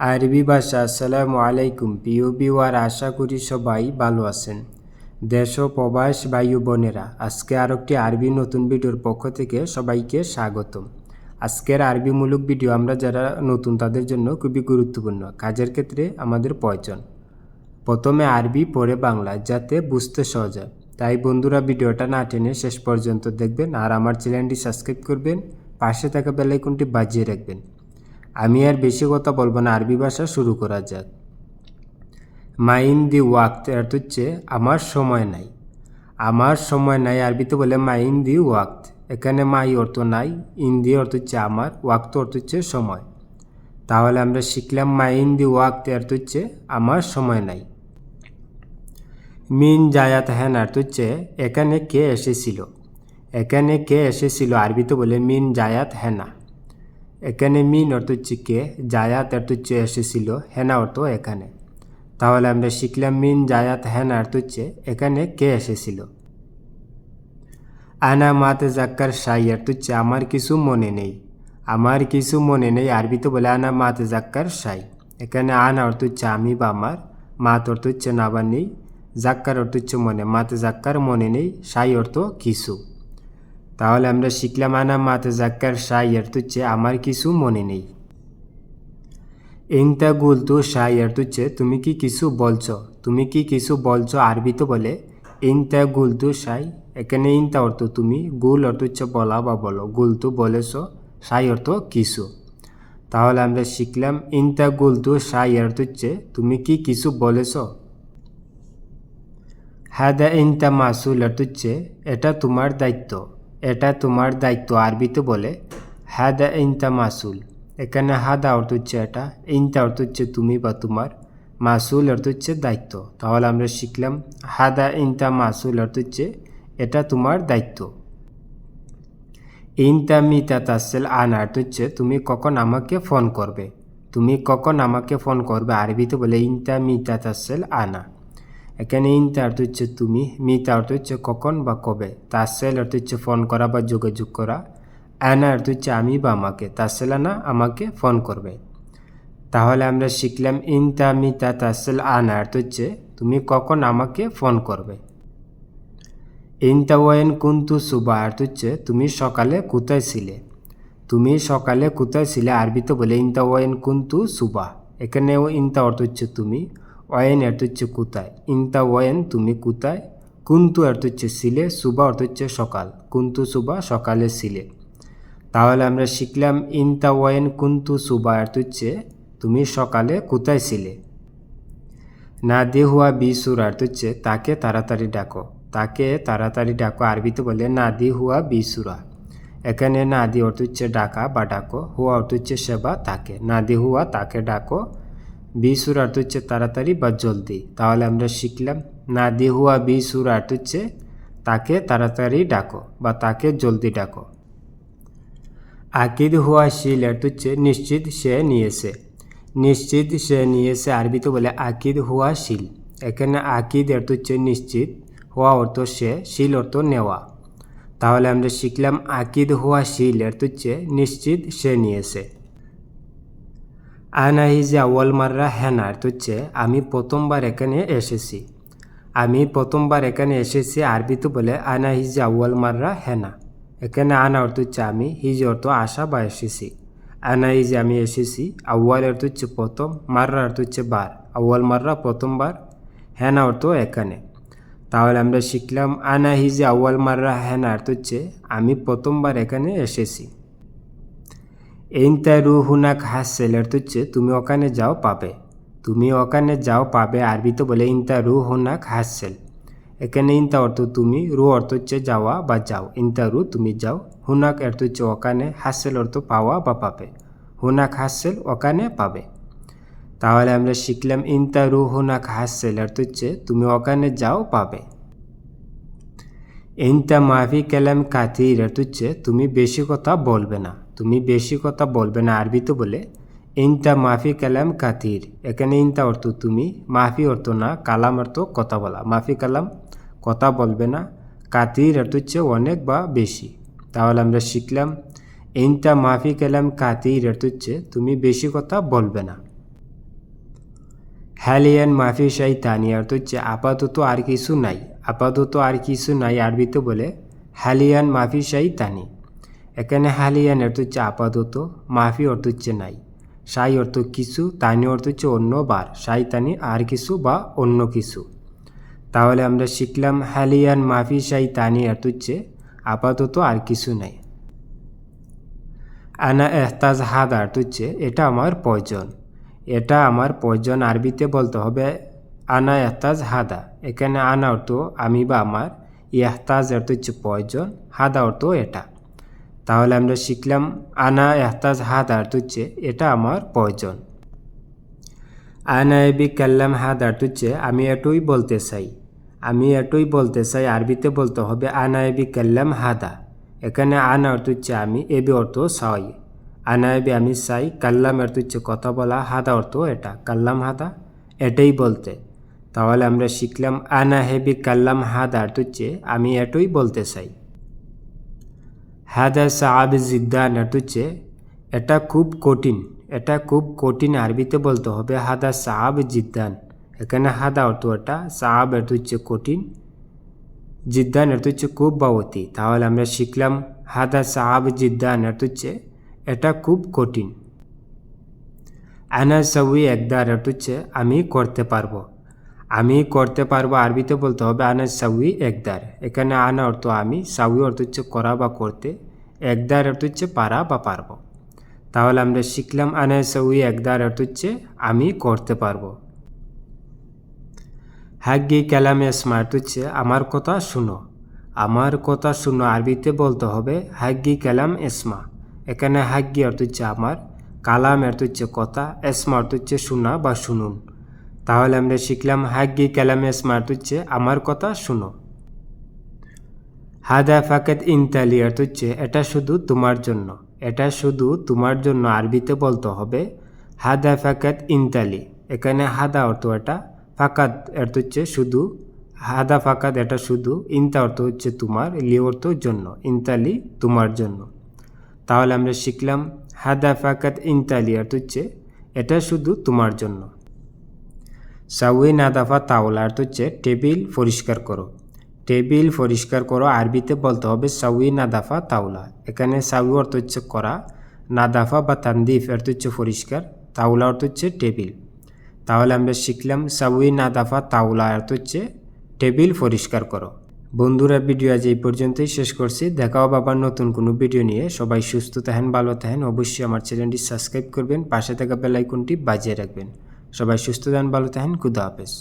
আরবি ভাষা, আসসালামু আলাইকুম প্রিয় বিওয়ার আশা করি সবাই ভালো আছেন। দেশ ও প্রবাস বায়ু বোনেরা, আজকে আর একটি আরবি নতুন ভিডিওর পক্ষ থেকে সবাইকে স্বাগতম। আজকের আরবিমূলক ভিডিও আমরা যারা নতুন তাদের জন্য খুবই গুরুত্বপূর্ণ, কাজের ক্ষেত্রে আমাদের প্রয়োজন। প্রথমে আরবি, পরে বাংলা, যাতে বুঝতে সহজ হয়। তাই বন্ধুরা, ভিডিওটা না টেনে শেষ পর্যন্ত দেখবেন আর আমার চ্যানেলটি সাবস্ক্রাইব করবেন, পাশে থাকা বেলাইকনটি বাজিয়ে রাখবেন। আমি আর বেশি কথা বলব না, আরবি ভাষা শুরু করা যাক। মাইন দি ওয়াক্ত অর্থ হচ্ছে আমার সময় নাই। আমার সময় নাই আরবিতে বলে মাইন দি ওয়াক্ত। এখানে মাই অর্থ নাই, ইন দি অর্থ হচ্ছে আমার, ওয়াক্ত অর্থ হচ্ছে সময়। তাহলে আমরা শিখলাম মাইন দি ওয়াক্ত অর্থ হচ্ছে আমার সময় নাই। মিন জায়াত হ্যান অর্থ হচ্ছে এখানে কে এসেছিল। এখানে কে এসেছিল, আরবিতে বলে মিন জায়াত হেনা। এখানে মিন অর্থ হচ্ছে কে, জায়াত অর্থ হচ্ছে এসেছিল, হেনা অর্থ এখানে। তাহলে আমরা শিখলাম মিন, জায়াত, হেনা অর্থ হচ্ছে এখানে কে এসেছিল। আনা মাতে জাক্কার সাই অর্থ হচ্ছে আমার কিছু মনে নেই। আমার কিছু মনে নেই আরবিতে বলে আনা মাতে জাক্কার সাই এখানে আনা অর্থ হচ্ছে আমি বা আমার, মাত অর্থ হচ্ছে না বা নেই। জাক্কার অর্থ হচ্ছে মনে, মাতে জাক্কার মনে নেই সাই অর্থ কিছু। তাহলে আমরা শিখলাম আনা মাতে জাক্কার সাই অর্থ হচ্ছে আমার কিছু মনে নেই। ইংতা গুলতু সাই অর্থ হচ্ছে তুমি কি কিছু বলছো? তুমি কি কিছু বলছো আরবিতে বলে? ইংতা গুলতু সাই এখানে ইনতা অর্থ তুমি, গুল অর্থ হচ্ছে বলা বা বলো গুলতু বলেছ সাই অর্থ কিছু। তাহলে আমরা শিখলাম ইনতা গুলতু সাই অর্থ হচ্ছে তুমি কি কিছু বলেছ? হাদা ইনতা মাসুল অর্থ হচ্ছে, এটা তোমার দায়িত্ব। এটা তোমার দায়িত্ব আরবিতে বলে, হাদা ইনতা মাসুল। এখানে হাদা অর্থ হচ্ছে এটা, ইনতা অর্থ হচ্ছে তুমি বা তোমার, মাসুল অর্থ হচ্ছে দায়িত্ব। তাহলে আমরা শিখলাম, হাদা ইনতা মাসুল অর্থ হচ্ছে এটা তোমার দায়িত্ব। ইনতা মিতা তাসেল আন অর্থ হচ্ছে তুমি কখন আমাকে ফোন করবে। তুমি কখন আমাকে ফোন করবে আরবিতে বলে, ইনতা মিতা তাসেল আনা। এখানে ইনতা অর্থ হচ্ছে তুমি মিতা অর্থ হচ্ছে কখন বা কবে? তাসেল অর্থ হচ্ছে ফোন করা বা যোগাযোগ করা? আনা অর্থ হচ্ছে আমি বা আমাকে? তাসেল আনা আমাকে ফোন করবে। তাহলে আমরা শিখলাম ইনতা মিতা তাসেল আনা অর্থ হচ্ছে তুমি কখন আমাকে ফোন করবে? ইনতা ওয়েন কুন্তু সুবা অর্থ হচ্ছে তুমি সকালে কোথায় ছিলে? তুমি সকালে কোথায় ছিলে? আরবিতে বলে ইনতা ওয়েন কুন্তু সুবা এখানেও ইনতা অর্থ হচ্ছে তুমি। ওয়েন অর্থ হচ্ছে কোথায় ইনতা ওয়েন তুমি কোথায় কুন্তু অর্থ হচ্ছে সিলে, সুবা অর্থ হচ্ছে সকাল, কুন্তু সুবা সকালে সিলে। তাহলে আমরা শিখলাম ইনতা ওয়েন কুন্তু সুবা অর্থ হচ্ছে তুমি সকালে কোথায় ছিলে না দে হুয়া বি সুর অর্থ হচ্ছে তাকে তাড়াতাড়ি ডাকো, তাকে তাড়াতাড়ি ডাকো, আরবিতে বলে না দি হুয়া বি সুরা এখানে না দি অর্থ হচ্ছে ডাকা বা ডাকো, হুয়া অর্থ হচ্ছে সেবা তাকে, না দি হুয়া তাকে ডাকো বি সুর অর্থ হচ্ছে তাড়াতাড়ি বা জলদি। তাহলে আমরা শিখলাম, না দি হুয়া বি সুর অর্থ হচ্ছে তাকে তাড়াতাড়ি ডাকো বা তাকে জলদি ডাকো। আকিদ হুয়া শিল অর্থ হচ্ছে, নিশ্চিত সে নিয়েছে। নিশ্চিত সে নিয়েছে আরবিতে বলে, আকিদ হুয়া শিল। এখানে আকিদ অর্থ হচ্ছে নিশ্চিত হওয়া অর্থ সে, শিল অর্থ নেওয়া। তাহলে আমরা শিখলাম, আকিদ হুয়া শিল অর্থ হচ্ছে, নিশ্চিত সে নিয়েছে। আনা হিজা ওয়াল মাররা হ্যানা হচ্ছে আমি প্রথমবার এখানে এসেছি। আমি প্রথমবার এখানে এসেছি আরবিতে বলে আনা হিজা ওয়াল মাররা হেনা এখানে আনা অর্থ হচ্ছে আমি, হিজ অর্থ আসা বা এসেছি। আনা হিজে আমি এসেছি, আউয়াল অর্থ হচ্ছে প্রথম, মাররা অর্থ হচ্ছে বার। আউয়াল মাররা প্রথমবার হেনা অর্থ এখানে। তাহলে আমরা শিখলাম আনা হিজে আউয়াল মাররা হেনা অর্থ হচ্ছে, আমি প্রথমবার এখানে এসেছি। এইনতা রুহুনাক হাসেল অর্থ হচ্ছে তুমি ওখানে যাও পাবে। তুমি ওখানে যাও পাবে আরবিতে বলে ইনতা হুনাক হাসেল এখানে ইনতা অর্থ তুমি, রু অর্থ হচ্ছে যাওয়া বা যাও। ইনতা রু, তুমি যাও। হুনাক অর্থ হচ্ছে ওখানে হাসেল অর্থ পাওয়া বা পাবে। হুনাক হাসেল ওখানে পাবে। তাহলে আমরা শিখলাম ইনতা রু হুনাক হাসেল অর্থ হচ্ছে তুমি ওখানে যাও পাবে। ইনতা মাফি কালাম কাতির অর্থ হচ্ছে তুমি বেশি কথা বলবে না। তুমি বেশি কথা বলবে না আরবিতে বলে। ইনতা মাফি কালাম কাতির এখানে ইনতা অর্থ তুমি, মাফি অর্থ না, কালাম অর্থ কথা বলা। মাফি কালাম, কথা বলবে না। কাতির অর্থ হচ্ছে অনেক বা বেশি। তাহলে আমরা শিখলাম, ইনতা মাফি কালাম কাতির অর্থ হচ্ছে তুমি বেশি কথা বলবে না। হ্যালিয়ান মাফি শাই তানি অর্থ হচ্ছে আপাতত আর কিছু নাই। আপাতত আর কিছু নাই আরবিতে বলে হ্যালিয়ান মাফি শাই তানি এখানে হ্যালিয়ান অর্থ হচ্ছে আপাতত, মাফি অর্থ হচ্ছে নাই। সাই অর্থ কিছু, তানি অর্থ হচ্ছে অন্য বার, সাই তানি আর কিছু বা অন্য কিছু। তাহলে আমরা শিখলাম হ্যালিয়ান মাফি, সাই, তানি অর্থ হচ্ছে আপাতত আর কিছু নাই। আনা এহতাজ হাদ অর্থ হচ্ছে এটা আমার প্রয়োজন এটা আমার প্রয়োজন আরবিতে বলতে হবে আনা এহতাজ হাদা। এখানে আনা অর্থ আমি বা আমার ইহতাজ অর্থ হচ্ছে প্রয়োজন হাদা অর্থ এটা। তাহলে আমরা শিখলাম, আনা এহতাজ হাদা অর্থ হচ্ছে এটা আমার প্রয়োজন। আনা এবি কাল্লাম অর্থ হচ্ছে আমি এটুই বলতে চাই, আমি এটুই বলতে চাই, আরবিতে বলতে হবে, আনা এবি কাল্লাম হাদা। এখানে আনা অর্থ হচ্ছে আমি এবি অর্থ চাই। আনা এবি আমি চাই, কাল্লাম অর্থ হচ্ছে কথা বলা, হাদা অর্থ এটা, কাল্লাম হাদা, এটাই বলতে। তাহলে আমরা শিখলাম, আনা হেবি কাল্লাম হাদা অর্থ হচ্ছে আমি এটুই বলতে চাই। হাদা সাহাব জিদ্দান অর্থ হচ্ছে এটা খুব কঠিন, এটা খুব কঠিন আরবিতে বলতে হবে হাদা সাহাব জিদ্দান। এখানে হাদা অর্থ এটা সাহাব অর্থ হচ্ছে কঠিন, জিদ্দান অর্থ হচ্ছে খুব বা অতি তাহলে আমরা শিখলাম হাদা সাহাব জিদ্দান অর্থ হচ্ছে এটা খুব কঠিন। আনা সবই একদার অর্থ হচ্ছে, আমি করতে পারব। আমি করতে পারব, আরবিতে বলতে হবে, আনা সাউই একদার। এখানে আনা অর্থ আমি, সাউই অর্থ হচ্ছে করা বা করতে, একদার অর্থ হচ্ছে পারা বা পারব। তাহলে আমরা শিখলাম, আনা সাউই একদার অর্থ হচ্ছে আমি করতে পারব। হাগ্গি কালামে স্মার্ট হচ্ছে, আমার কথা শুনো। আমার কথা শুনো, আরবিতে বলতে হবে, হাগ্গি কালাম এসমা এখানে হাগ্গি অর্থ হচ্ছে আমার, কালাম অর্থ হচ্ছে কথা এসমা অর্থ হচ্ছে শোনা বা শুনুন। তাহলে আমরা শিখলাম হাগ্গি কালামে স্মার্ট হচ্ছে, আমার কথা শুনো। হাদা ফাকাত ইনতালি অর্থ হচ্ছে, এটা শুধু তোমার জন্য। এটা শুধু তোমার জন্য আরবিতে বলতে হবে, হাদা ফাকাত ইনতালি। এখানে হাদা অর্থ এটা ফাকাত অর্থ হচ্ছে শুধু, হাদা ফাকাত এটা শুধু, ইনতা অর্থ হচ্ছে তোমার, লি অর্থ জন্য, ইনতালি তোমার জন্য। তাহলে আমরা শিখলাম, হাদা ফাকাত ইনতালি অর্থ হচ্ছে, এটা শুধু তোমার জন্য। সাউই নাদাফা তাওলা অর্থ হচ্ছে টেবিল পরিষ্কার করো। টেবিল পরিষ্কার করো, আরবিতে বলতে হবে সাউই নাদাফা তাওলা। এখানে সাউই অর্থ হচ্ছে করা, নাদাফা বা তান্দিফ অর্থ হচ্ছে পরিষ্কার তাওলা অর্থ হচ্ছে টেবিল। তাহলে আমরা শিখলাম সাউই নাদাফা তাওলা অর্থ হচ্ছে টেবিল পরিষ্কার করো। বন্ধুরা, ভিডিও আজ এই পর্যন্তই শেষ করছি। দেখাও বাবার নতুন কোনো ভিডিও নিয়ে। সবাই সুস্থ থাকেন, ভালো থাকেন। অবশ্যই আমার চ্যানেলটি সাবস্ক্রাইব করবেন, পাশে থাকা বেলাইকনটি বাজিয়ে রাখবেন। সবাই সুস্থ থাকেন ভালো থাকেন খুদা হাফেজ।